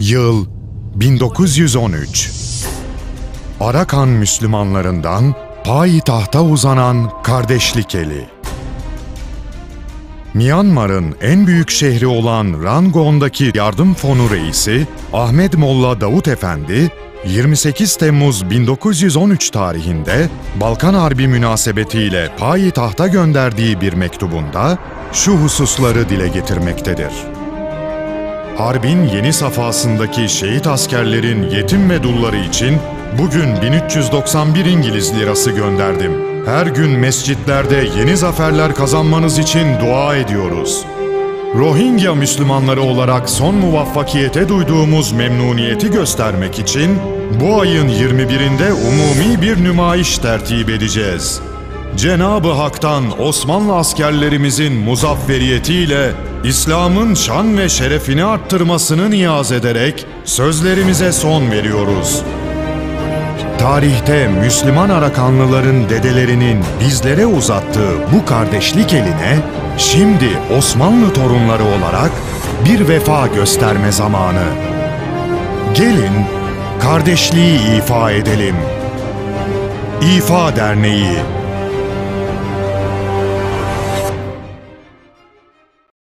Yıl 1913. Arakan Müslümanlarından payitahta uzanan kardeşlik eli. Myanmar'ın en büyük şehri olan Rangoon'daki yardım fonu reisi Ahmet Molla Davut Efendi, 28 Temmuz 1913 tarihinde Balkan Harbi münasebetiyle payitahta gönderdiği bir mektubunda şu hususları dile getirmektedir. Harbin yeni safhasındaki şehit askerlerin yetim ve dulları için bugün 1391 İngiliz lirası gönderdim. Her gün mescitlerde yeni zaferler kazanmanız için dua ediyoruz. Rohingya Müslümanları olarak son muvaffakiyete duyduğumuz memnuniyeti göstermek için bu ayın 21'inde umumi bir nümayiş tertip edeceğiz. Cenab-ı Hak'tan Osmanlı askerlerimizin muzafferiyetiyle İslam'ın şan ve şerefini arttırmasını niyaz ederek sözlerimize son veriyoruz. Tarihte Müslüman Arakanlıların dedelerinin bizlere uzattığı bu kardeşlik eline şimdi Osmanlı torunları olarak bir vefa gösterme zamanı. Gelin kardeşliği ifa edelim. İfa Derneği